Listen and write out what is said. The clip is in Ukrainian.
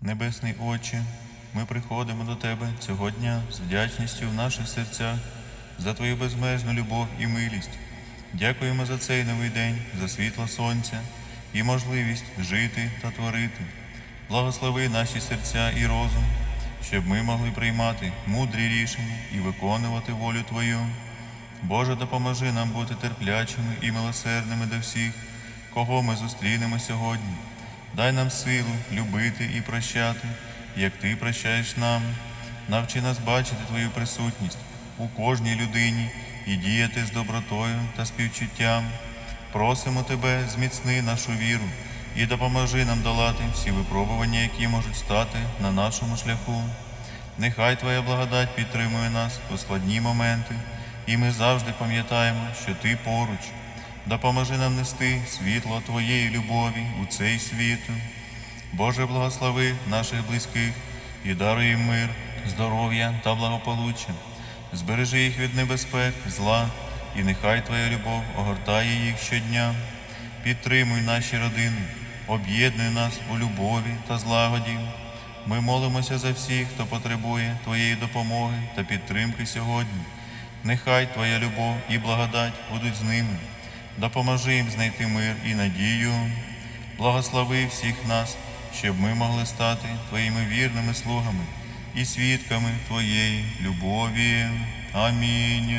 Небесний Отче, ми приходимо до Тебе цього дня з вдячністю в наших серцях за Твою безмежну любов і милість. Дякуємо за цей новий день, за світло сонця і можливість жити та творити. Благослови наші серця і розум, щоб ми могли приймати мудрі рішення і виконувати волю Твою. Боже, допоможи нам бути терплячими і милосердними до всіх, кого ми зустрінемо сьогодні. Дай нам силу любити і прощати, як Ти прощаєш нам. Навчи нас бачити Твою присутність у кожній людині і діяти з добротою та співчуттям. Просимо Тебе, зміцни нашу віру і допоможи нам долати всі випробування, які можуть стати на нашому шляху. Нехай Твоя благодать підтримує нас у складні моменти, і ми завжди пам'ятаємо, що Ти поруч. Допоможи нам нести світло Твоєї любові у цей світ. Боже, благослови наших близьких і даруй їм мир, здоров'я та благополуччя. Збережи їх від небезпек, зла, і нехай Твоя любов огортає їх щодня. Підтримуй наші родини, об'єднуй нас у любові та злагоді. Ми молимося за всіх, хто потребує Твоєї допомоги та підтримки сьогодні. Нехай Твоя любов і благодать будуть з ними. Допоможи їм знайти мир і надію. Благослови всіх нас, щоб ми могли стати Твоїми вірними слугами і свідками Твоєї любові. Амінь.